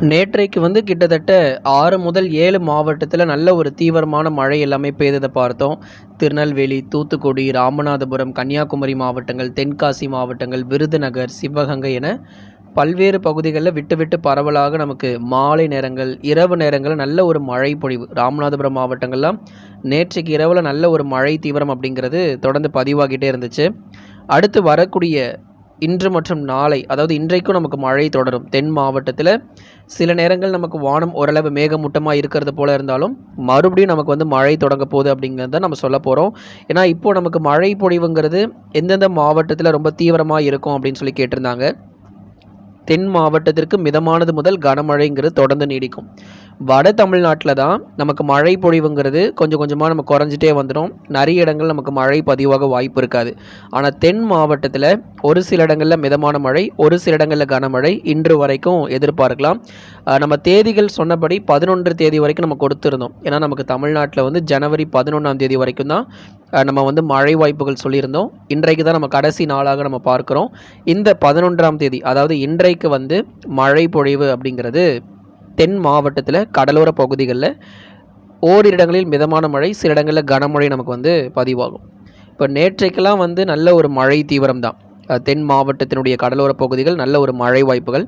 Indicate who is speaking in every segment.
Speaker 1: நேற்றைக்கு வந்து கிட்டத்தட்ட ஆறு முதல் ஏழு மாவட்டத்தில் நல்ல ஒரு தீவிரமான மழை எல்லாமே பெய்ததை பார்த்தோம். திருநெல்வேலி தூத்துக்குடி ராமநாதபுரம் கன்னியாகுமரி மாவட்டங்கள் தென்காசி மாவட்டங்கள் விருதுநகர் சிவகங்கை என பல்வேறு பகுதிகளில் விட்டு விட்டு பரவலாக நமக்கு மாலை நேரங்கள் இரவு நேரங்களில் நல்ல ஒரு மழை பொழிவு. ராமநாதபுரம் மாவட்டங்கள்லாம் நேற்றைக்கு இரவில் நல்ல ஒரு மழை தீவிரம் அப்படிங்கிறது தொடர்ந்து பதிவாகிட்டே இருந்துச்சு. அடுத்து வரக்கூடிய இன்று மற்றும் நாளை அதாவது இன்றைக்கும் நமக்கு மழை தொடரும். தென் மாவட்டத்தில் சில நேரங்கள் நமக்கு வானம் ஓரளவு மேகமூட்டமாக இருக்கிறது போல இருந்தாலும் மறுபடியும் நமக்கு வந்து மழை தொடங்க போகுது அப்படிங்கிறத நம்ம சொல்ல போகிறோம் ஏன்னா இப்போது நமக்கு மழை பொழிவுங்கிறது எந்தெந்த மாவட்டத்தில் ரொம்ப தீவிரமாக இருக்கும் அப்படின்னு சொல்லி கேட்டிருந்தாங்க. தென் மாவட்டத்திற்கு மிதமானது முதல் கனமழைங்கிறது தொடர்ந்து நீடிக்கும். வட தமிழ்நாட்டில் தான் நமக்கு மழை பொழிவுங்கிறது கொஞ்சம் கொஞ்சமாக நம்ம குறைஞ்சிட்டே வந்துடும் நிறைய இடங்கள் நமக்கு மழை பதிவாக வாய்ப்பு இருக்காது. ஆனால் தென் மாவட்டத்தில் ஒரு சில இடங்களில் மிதமான மழை ஒரு சில இடங்களில் கனமழை இன்று வரைக்கும் எதிர்பார்க்கலாம். நம்ம தேதிகள் சொன்னபடி பதினொன்று தேதி வரைக்கும் நம்ம கொடுத்துருந்தோம். ஏன்னா நமக்கு தமிழ்நாட்டில் வந்து ஜனவரி பதினொன்றாம் தேதி வரைக்கும் தான் நம்ம வந்து மழை வாய்ப்புகள் சொல்லியிருந்தோம். இன்றைக்கு தான் நம்ம கடைசி நாளாக நம்ம பார்க்குறோம். இந்த பதினொன்றாம் தேதி அதாவது இன்றைக்கு வந்து மழை பொழிவு அப்படிங்கிறது தென் மாவட்டத்தில் கடலோர பகுதிகளில் ஓரிரு இடங்களில் மிதமான மழை சில இடங்களில் கனமழை நமக்கு வந்து பதிவாகும். இப்போ நேற்றைக்கெல்லாம் வந்து நல்ல ஒரு மழை தீவிரம் தான் தென் மாவட்டத்தினுடைய கடலோர பகுதிகள் நல்ல ஒரு மழை வாய்ப்புகள்.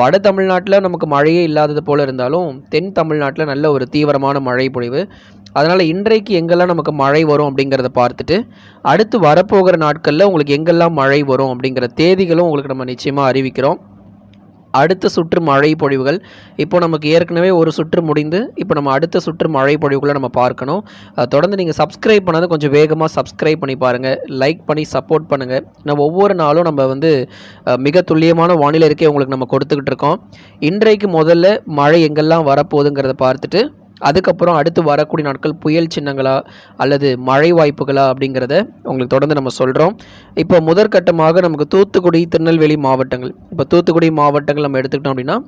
Speaker 1: வட தமிழ்நாட்டில் நமக்கு மழையே இல்லாதது போல் இருந்தாலும் தென் தமிழ்நாட்டில் நல்ல ஒரு தீவிரமான மழை பொழிவு. அதனால் இன்றைக்கு எங்கெல்லாம் நமக்கு மழை வரும் அப்படிங்கிறத பார்த்துட்டு அடுத்து வரப்போகிற நாட்களில் உங்களுக்கு எங்கெல்லாம் மழை வரும் அப்படிங்கிற தேதிகளும் உங்களுக்கு நம்ம நிச்சயமாக அறிவிக்கிறோம். அடுத்த சுற்று மழை பொழிவுகள். இப்போ நமக்கு ஏற்கனவே ஒரு சுற்று முடிந்து இப்போ நம்ம அடுத்த சுற்று மழை பொழிவுகளை நம்ம பார்க்கணும். தொடர்ந்து நீங்கள் சப்ஸ்கிரைப் பண்ணாத கொஞ்சம் வேகமாக சப்ஸ்கிரைப் பண்ணி பாருங்கள் லைக் பண்ணி சப்போர்ட் பண்ணுங்கள் நம்ம ஒவ்வொரு நாளும் நம்ம வந்து மிக துல்லியமான வானிலை இருக்கே உங்களுக்கு நம்ம கொடுத்துக்கிட்டு இருக்கோம். இன்றைக்கு முதல்ல மழை எங்கெல்லாம் வரப்போகுதுங்கிறத பார்த்துட்டு அதுக்கப்புறம் அடுத்து வரக்கூடிய நாட்கள் புயல் சின்னங்களா அல்லது மழை வாய்ப்புகளா அப்படிங்கிறத உங்களுக்கு தொடர்ந்து நம்ம சொல்கிறோம் இப்போ முதற்கட்டமாக நமக்கு தூத்துக்குடி திருநெல்வேலி மாவட்டங்கள். இப்போ தூத்துக்குடி மாவட்டங்கள் நம்ம எடுத்துக்கிட்டோம் அப்படின்னா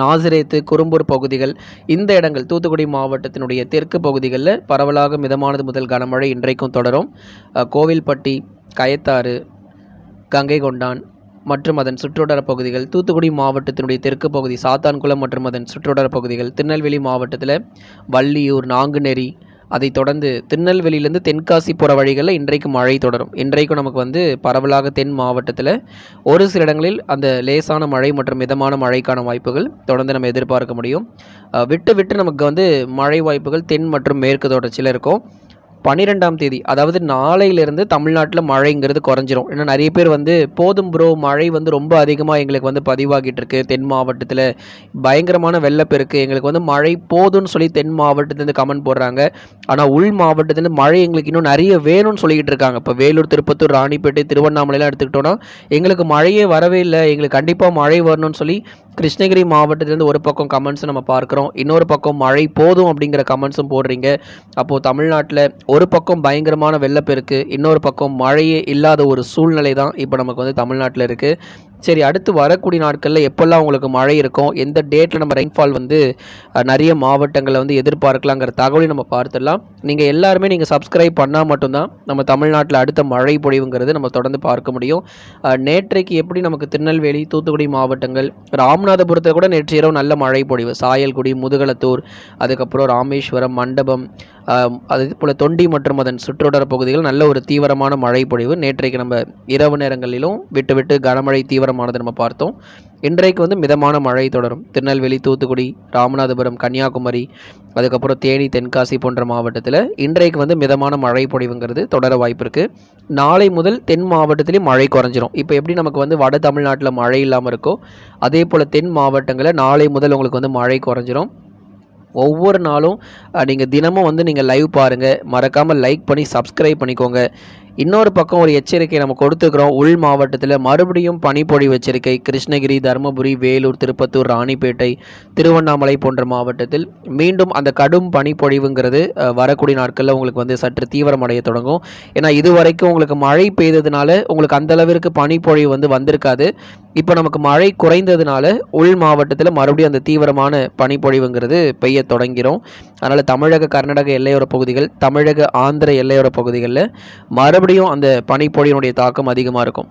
Speaker 1: நாசிரேத்து குறும்பூர் பகுதிகள் இந்த இடங்கள் தூத்துக்குடி மாவட்டத்தினுடைய தெற்கு பகுதிகளில் பரவலாக மிதமானது முதல் கனமழை இன்றைக்கும் தொடரும். கோவில்பட்டி கயத்தாறு கங்கை கொண்டான் மற்றும் அதன் சுற்றுவட்டார பகுதிகள் தூத்துக்குடி மாவட்டத்தினுடைய தெற்கு பகுதி சாத்தான்குளம் மற்றும் அதன் சுற்றுவட்டார பகுதிகள் திருநெல்வேலி மாவட்டத்தில் வள்ளியூர் நாங்குநேரி அதை தொடர்ந்து திருநெல்வேலியிலேருந்து தென்காசி போகிற வழிகளில் இன்றைக்கு மழை தொடரும். இன்றைக்கும் நமக்கு வந்து பரவலாக தென் மாவட்டத்தில் ஒரு சில இடங்களில் அந்த லேசான மழை மற்றும் மிதமான மழைக்கான வாய்ப்புகள் தொடர்ந்து நம்ம எதிர்பார்க்க முடியும். விட்டு விட்டு நமக்கு வந்து மழை வாய்ப்புகள் தென் மற்றும் மேற்கு தொடர்ச்சியில் இருக்கும். பன்னிரெண்டாம் தேதி அதாவது நாளையிலிருந்து தமிழ்நாட்டில் மழைங்கிறது குறைஞ்சிரும். ஏன்னா நிறைய பேர் வந்து போதும் ப்ரோ மழை வந்து ரொம்ப அதிகமாக எங்களுக்கு வந்து பதிவாகிட்டு இருக்கு தென் மாவட்டத்தில். பயங்கரமான வெள்ளப்பெருக்கு. எங்களுக்கு வந்து மழை போதும்னு சொல்லி தென் மாவட்டத்துலேருந்து கமெண்ட் போடுறாங்க. ஆனால் உள் மாவட்டத்துலேருந்து மழை எங்களுக்கு இன்னும் நிறைய வேணும்னு சொல்லிக்கிட்டு இருக்காங்க. இப்போ வேலூர் திருப்பத்தூர் ராணிப்பேட்டை திருவண்ணாமலைலாம் எடுத்துக்கிட்டோன்னா எங்களுக்கு மழையே வரவே இல்லை. எங்களுக்கு கண்டிப்பாக மழை வரணும்னு சொல்லி கிருஷ்ணகிரி மாவட்டத்திலேருந்து ஒரு பக்கம் கமெண்ட்ஸ் நம்ம பார்க்குறோம். இன்னொரு பக்கம் மழை போதும் அப்படிங்கிற கமெண்ட்ஸும் போடுறீங்க. அப்போது தமிழ்நாட்டில் ஒரு பக்கம் பயங்கரமான வெள்ளப்பெருக்கு இன்னொரு பக்கம் மழையே இல்லாத ஒரு சூழ்நிலை தான் இப்போ நமக்கு வந்து தமிழ்நாட்டில் இருக்குது சரி அடுத்து வரக்கூடிய நாட்களில் எப்போல்லாம் உங்களுக்கு மழை இருக்கும் எந்த டேட்டில் நம்ம ரெயின்ஃபால் வந்து நிறைய மாவட்டங்களில் வந்து எதிர்பார்க்கலாங்கிற தகவலை நம்ம பார்த்துடலாம். நீங்கள் எல்லாருமே நீங்கள் சப்ஸ்கிரைப் பண்ணால் மட்டும்தான் நம்ம தமிழ்நாட்டில் அடுத்த மழை பொழிவுங்கிறது நம்ம தொடர்ந்து பார்க்க முடியும். நேற்றைக்கு எப்படி நமக்கு திருநெல்வேலி தூத்துக்குடி மாவட்டங்கள் ராமநாதபுரத்தில் கூட நேற்று இரவு நல்ல மழை பொழிவு. சாயல்குடி முதுகலத்தூர் அதுக்கப்புறம் ராமேஸ்வரம் மண்டபம் அதே போல் தொண்டி மற்றும் அதன் சுற்றுவட்டார பகுதிகள் நல்ல ஒரு தீவிரமான மழை பொழிவு. நேற்றைக்கு நம்ம இரவு நேரங்களிலும் விட்டு விட்டு கனமழை தீவிரமானது நம்ம பார்த்தோம். இன்றைக்கு வந்து மிதமான மழை தொடரும். திருநெல்வேலி தூத்துக்குடி ராமநாதபுரம் கன்னியாகுமரி அதுக்கப்புறம் தேனி தென்காசி போன்ற மாவட்டத்தில் இன்றைக்கு வந்து மிதமான மழை பொழிவுங்கிறது தொடர வாய்ப்பு இருக்குது நாளை முதல் தென் மாவட்டத்திலேயும் மழை குறைஞ்சிரும். இப்போ எப்படி நமக்கு வந்து வட தமிழ்நாட்டில் மழை இல்லாமல் இருக்கோ அதே போல் தென் மாவட்டங்களில் நாளை முதல் உங்களுக்கு வந்து மழை குறைஞ்சிரும். ஒவ்வொரு நாளும் நீங்கள் தினமும் வந்து நீங்கள் லைவ் பாருங்கள் மறக்காமல் லைக் பண்ணி சப்ஸ்கிரைப் பண்ணிக்கோங்க. இன்னொரு பக்கம் ஒரு எச்சரிக்கை நம்ம கொடுத்துருக்குறோம். உள் மாவட்டத்தில் மறுபடியும் பனிப்பொழிவு எச்சரிக்கை. கிருஷ்ணகிரி தருமபுரி வேலூர் திருப்பத்தூர் ராணிப்பேட்டை திருவண்ணாமலை போன்ற மாவட்டத்தில் மீண்டும் அந்த கடும் பனிப்பொழிவுங்கிறது வரக்கூடிய நாட்களில் உங்களுக்கு வந்து சற்று தீவிரமடைய தொடங்கும். ஏன்னா இது வரைக்கும் உங்களுக்கு மழை பெய்ததுனால உங்களுக்கு அந்தளவிற்கு பனிப்பொழிவு வந்து வந்திருக்காது. இப்போ நமக்கு மழை குறைந்ததுனால உள் மாவட்டத்தில் மறுபடியும் அந்த தீவிரமான பனிப்பொழிவுங்கிறது பெய்ய தொடங்கிறோம். அதனால் தமிழக கர்நாடக எல்லையோர பகுதிகள் தமிழக ஆந்திர எல்லையோர பகுதிகளில் மறுபடியும் அந்த பனிப்பொழியினுடைய தாக்கம் அதிகமாக இருக்கும்.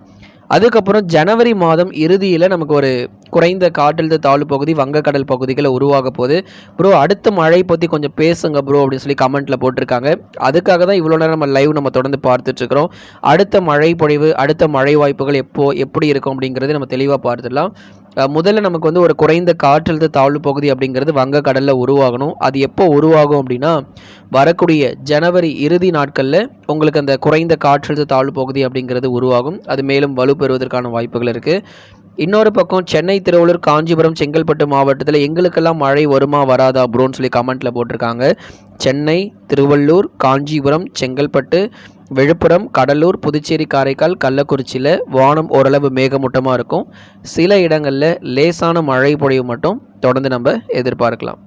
Speaker 1: அதுக்கப்புறம் ஜனவரி மாதம் இறுதியில் நமக்கு ஒரு குறைந்த காற்றழுத்த தாழ்வு பகுதி வங்கக்கடல் பகுதிகளை உருவாக போகுது. ப்ரோ அடுத்த மழை பற்றி கொஞ்சம் பேசுங்க ப்ரோ அப்படின்னு சொல்லி கமெண்ட்டில் போட்டிருக்காங்க. அதுக்காக தான் இவ்வளோ நேரம் நம்ம லைவ் நம்ம தொடர்ந்து பார்த்துட்ருக்குறோம் அடுத்த மழை பொழிவு அடுத்த மழை வாய்ப்புகள் எப்போ எப்படி இருக்கும் அப்படிங்கிறது நம்ம தெளிவாக பார்த்துடலாம். முதல்ல நமக்கு வந்து ஒரு குறைந்த காற்றழுத்த தாழ்வு பகுதி அப்படிங்கிறது வங்கக்கடலில் உருவாகணும். அது எப்போ உருவாகும் அப்படின்னா வரக்கூடிய ஜனவரி இறுதி நாட்களில் உங்களுக்கு அந்த குறைந்த காற்றழுத்த தாழ்வு பகுதி அப்படிங்கிறது உருவாகும். அது மேலும் வலுப்பெறுவதற்கான வாய்ப்புகள் இருக்குது இன்னொரு பக்கம் சென்னை திருவள்ளூர் காஞ்சிபுரம் செங்கல்பட்டு மாவட்டத்தில் எங்களுக்கெல்லாம் மழை வருமா வராதா ப்ரோன்னு சொல்லி கமெண்ட்டில் போட்டிருக்காங்க. சென்னை திருவள்ளூர் காஞ்சிபுரம் செங்கல்பட்டு விழுப்புரம் கடலூர் புதுச்சேரி காரைக்கால் கள்ளக்குறிச்சியில் வானம் ஓரளவு மேகமூட்டமாக இருக்கும். சில இடங்களில் லேசான மழை பொழிவு மட்டும் தொடர்ந்து நம்ம எதிர்பார்க்கலாம்.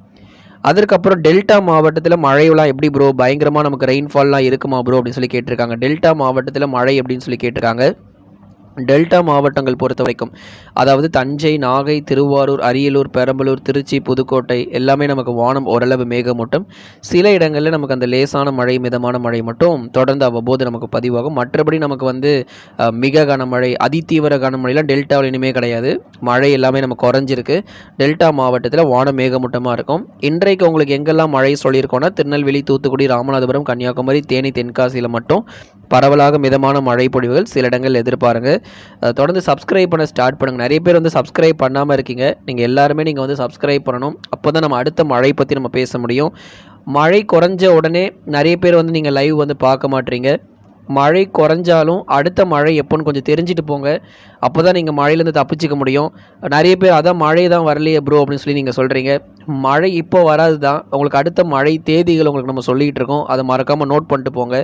Speaker 1: அதற்கப்புறம் டெல்டா மாவட்டத்தில் மழையெல்லாம் எப்படி ப்ரோ பயங்கரமாக நமக்கு ரெயின்ஃபால்லாம் இருக்குமா ப்ரோ அப்படின்னு சொல்லி கேட்டிருக்காங்க. டெல்டா மாவட்டத்தில் மழை அப்படின்னு சொல்லி கேட்டிருக்காங்க. டெல்டா மாவட்டங்கள் பொறுத்த வரைக்கும் அதாவது தஞ்சை நாகை திருவாரூர் அரியலூர் பெரம்பலூர் திருச்சி புதுக்கோட்டை எல்லாமே நமக்கு வானம் ஓரளவு மேகமூட்டம். சில இடங்களில் நமக்கு அந்த லேசான மழை மிதமான மழை மட்டும் தொடர்ந்து அவ்வப்போது நமக்கு பதிவாகும். மற்றபடி நமக்கு வந்து மிக கனமழை அதிதீவிர கனமழைலாம் டெல்டாவில் இனிமே கிடையாது. மழை எல்லாமே நமக்கு குறைஞ்சிருக்கு. டெல்டா மாவட்டத்தில் வானம் மேகமூட்டமாக இருக்கும். இன்றைக்கு உங்களுக்கு எங்கெல்லாம் மழை சொல்லியிருக்கோன்னா திருநெல்வேலி தூத்துக்குடி ராமநாதபுரம் கன்னியாகுமரி தேனி தென்காசியில் மட்டும் பரவலாக மிதமான மழை பொழிவுகள் சில இடங்கள் எதிர்பாருங்க. தொடர்ந்து சப்ஸ்கிரைப் பண்ண ஸ்டார்ட் பண்ணுங்கள் நிறைய பேர் வந்து சப்ஸ்கிரைப் பண்ணாமல் இருக்கீங்க. நீங்கள் எல்லாருமே நீங்கள் வந்து சப்ஸ்கிரைப் பண்ணணும். அப்போ தான் நம்ம அடுத்த மழை பற்றி நம்ம பேச முடியும். மழை குறைஞ்ச உடனே நிறைய பேர் வந்து நீங்கள் லைவ் வந்து பார்க்க மாட்டீங்க. மழை குறைஞ்சாலும் அடுத்த மழை எப்போன்னு கொஞ்சம் தெரிஞ்சுட்டு போங்க. அப்போ தான் நீங்கள் மழையிலேருந்து தப்பிச்சிக்க முடியும். நிறைய பேர் அதான் மழை தான் வரலையே ப்ரோ அப்படின்னு சொல்லி நீங்கள் சொல்கிறீங்க மழை இப்போ வராது தான் உங்களுக்கு அடுத்த மழை தேதிகள் உங்களுக்கு நம்ம சொல்லிகிட்டு இருக்கோம். அதை மறக்காமல் நோட் பண்ணிட்டு போங்க.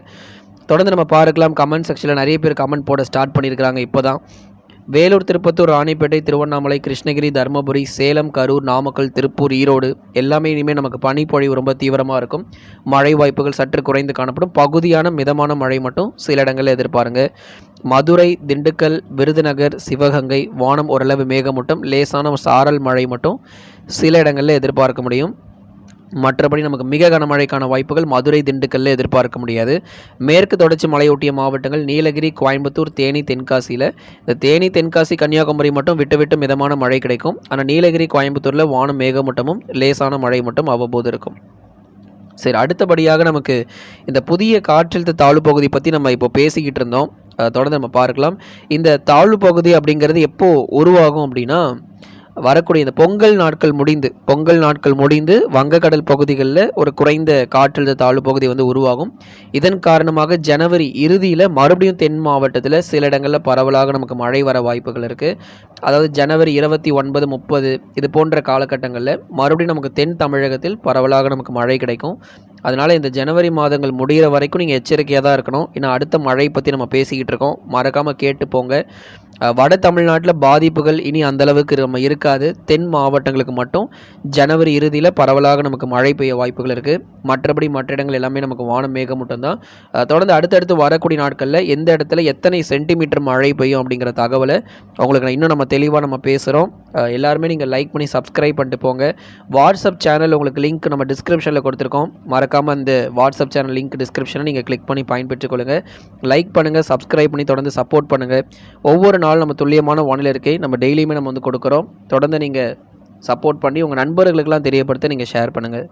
Speaker 1: தொடர்ந்து நம்ம பார்க்கலாம். கமெண்ட் செக்ஷனில் நிறைய பேர் கமெண்ட் போட ஸ்டார்ட் பண்ணியிருக்கிறாங்க இப்போ தான் வேலூர் திருப்பத்தூர் ராணிப்பேட்டை திருவண்ணாமலை கிருஷ்ணகிரி தருமபுரி சேலம் கரூர் நாமக்கல் திருப்பூர் ஈரோடு எல்லாமே இனிமேல் நமக்கு பனிப்பொழிவு ரொம்ப தீவிரமாக இருக்கும். மழை வாய்ப்புகள் சற்று குறைந்து காணப்படும். பகுதியான மிதமான மழை மட்டும் சில இடங்களில் எதிர்பாருங்க. மதுரை திண்டுக்கல் விருதுநகர் சிவகங்கை வானம் ஓரளவு மேகமூட்டம் லேசான சாரல் மழை மட்டும் சில இடங்களில் எதிர்பார்க்க முடியும். மற்றபடி நமக்கு மிக கனமழைக்கான வாய்ப்புகள் மதுரை திண்டுக்கல்ல எதிர்பார்க்க முடியாது. மேற்கு தொடர்ச்சி மலையொட்டிய மாவட்டங்கள் நீலகிரி கோயம்புத்தூர் தேனி தென்காசியில். இந்த தேனி தென்காசி கன்னியாகுமரி மட்டும் விட்டு விட்டு மிதமான மழை கிடைக்கும். ஆனால் நீலகிரி கோயம்புத்தூரில் வானம் மேகமூட்டமும் லேசான மழை மட்டும் அவ்வப்போது இருக்கும். சரி அடுத்தபடியாக நமக்கு இந்த புதிய காற்றழுத்த தாழ்வு பகுதி பற்றி நம்ம இப்போ பேசிக்கிட்டு இருந்தோம். தொடர்ந்து நம்ம பார்க்கலாம். இந்த தாழ்வு பகுதி அப்படிங்கிறது எப்போது உருவாகும் அப்படின்னா வரக்கூடிய இந்த பொங்கல் நாட்கள் முடிந்து பொங்கல் நாட்கள் முடிந்து வங்கக்கடல் பகுதிகளில் ஒரு குறைந்த காற்றழுத்த தாழ்வு பகுதி வந்து உருவாகும். இதன் காரணமாக ஜனவரி இறுதியில் மறுபடியும் தென் மாவட்டத்தில் சில இடங்களில் பரவலாக நமக்கு மழை வர வாய்ப்புகள் இருக்குது அதாவது ஜனவரி இருபத்தி ஒன்பது முப்பது இது போன்ற காலகட்டங்களில் மறுபடியும் நமக்கு தென் தமிழகத்தில் பரவலாக நமக்கு மழை கிடைக்கும். அதனால் இந்த ஜனவரி மாதங்கள் முடிகிற வரைக்கும் நீங்கள் எச்சரிக்கையாக தான் இருக்கணும். ஏன்னா அடுத்த மழை பற்றி நம்ம பேசிக்கிட்டு இருக்கோம். மறக்காமல் கேட்டு போங்க. வட தமிழ்நாட்டில் பாதிப்புகள் இனி அந்த அளவுக்கு நம்ம இருக்காது. தென் மாவட்டங்களுக்கு மட்டும் ஜனவரி இறுதியில் பரவலாக நமக்கு மழை பெய்ய வாய்ப்புகள் இருக்குது மற்றபடி மற்ற இடங்கள் எல்லாமே நமக்கு வானம் மேகமூட்டம் தான். தொடர்ந்து அடுத்தடுத்து வரக்கூடிய நாட்களில் எந்த இடத்துல எத்தனை சென்டிமீட்டர் மழை பெய்யும் அப்படிங்கிற தகவலை அவங்களுக்கு நான் இன்னும் நம்ம தெளிவாக நம்ம பேசுகிறோம் எல்லாருமே நீங்கள் லைக் பண்ணி சப்ஸ்கிரைப் பண்ணிட்டு போங்க. வாட்ஸ்அப் சேனல் உங்களுக்கு லிங்க் நம்ம டிஸ்கிரிப்ஷனில் கொடுத்துருக்கோம். மறக்காமல் அந்த வாட்ஸ்அப் சேனல் லிங்க் டிஸ்கிரிப்ஷனை நீங்கள் கிளிக் பண்ணி பயன்பெற்றுக்கொள்ளுங்கள் லைக் பண்ணுங்கள் சப்ஸ்கிரைப் பண்ணி தொடர்ந்து சப்போர்ட் பண்ணுங்கள் ஒவ்வொரு நாள் நம்ம துல்லியமான வானிலை இருக்கை நம்ம டெய்லியுமே நம்ம வந்து கொடுக்குறோம். தொடர்ந்து நீங்கள் சப்போர்ட் பண்ணி உங்கள் நண்பர்களுக்கெல்லாம் தெரியப்படுத்த நீங்கள் ஷேர் பண்ணுங்கள்